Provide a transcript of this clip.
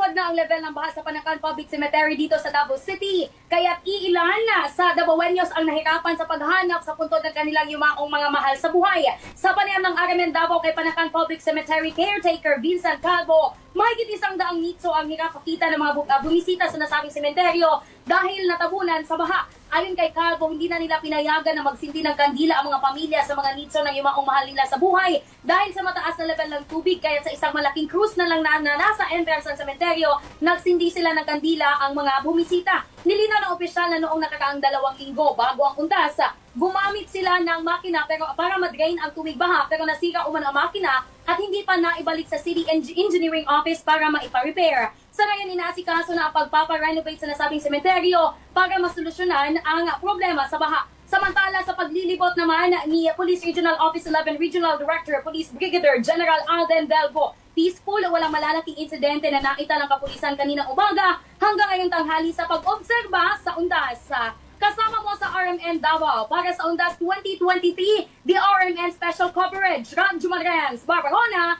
Lumuhod na ang level ng baha sa Panakan Public Cemetery dito sa Davao City. Kaya't iilan na sa Davaoenos ang nahirapan sa paghanap sa puntod ng kanilang yumaong mga mahal sa buhay. Sa panayam ng RMN Davao kay Panakan Public Cemetery Caretaker Vincent Calvo, mahigit isang daang nitso ang hirapakita ng mga ah, bumisita sa nasabing sementeryo dahil natabunan sa baha. Ayon kay Calvo, hindi na nila pinayagan na magsindi ng kandila ang mga pamilya sa mga nitso ng yumaong mahal nila sa buhay dahil sa mataas na level ng tubig kaya sa isang malaking cruise na lang na, na nasa entrance ng nagsindi sila ng kandila ang mga bumisita. Nilinaw ng opisyal na noong nakakaang dalawang linggo bago ang undas, gumamit sila ng makina pero para madrain ang tubig baha pero nasira umano ang makina at hindi pa naibalik sa City Eng- Engineering Office para maipa-repair. Sa ngayon, inaasikaso na ang pagpaparenovate sa nasabing sementeryo para masolusyonan ang problema sa baha. Samantala, sa paglilibot naman ni Police Regional Office 11 Regional Director Police Brigadier General Alden Delvo, peaceful, walang malalaking insidente na nakita ng kapulisan kaninang umaga hanggang ngayong tanghali sa pag-obserba sa undas. Kasama mo sa RMN Davao para sa Undas 2023, the RMN Special Coverage, Ram Jumarens, Barbarona!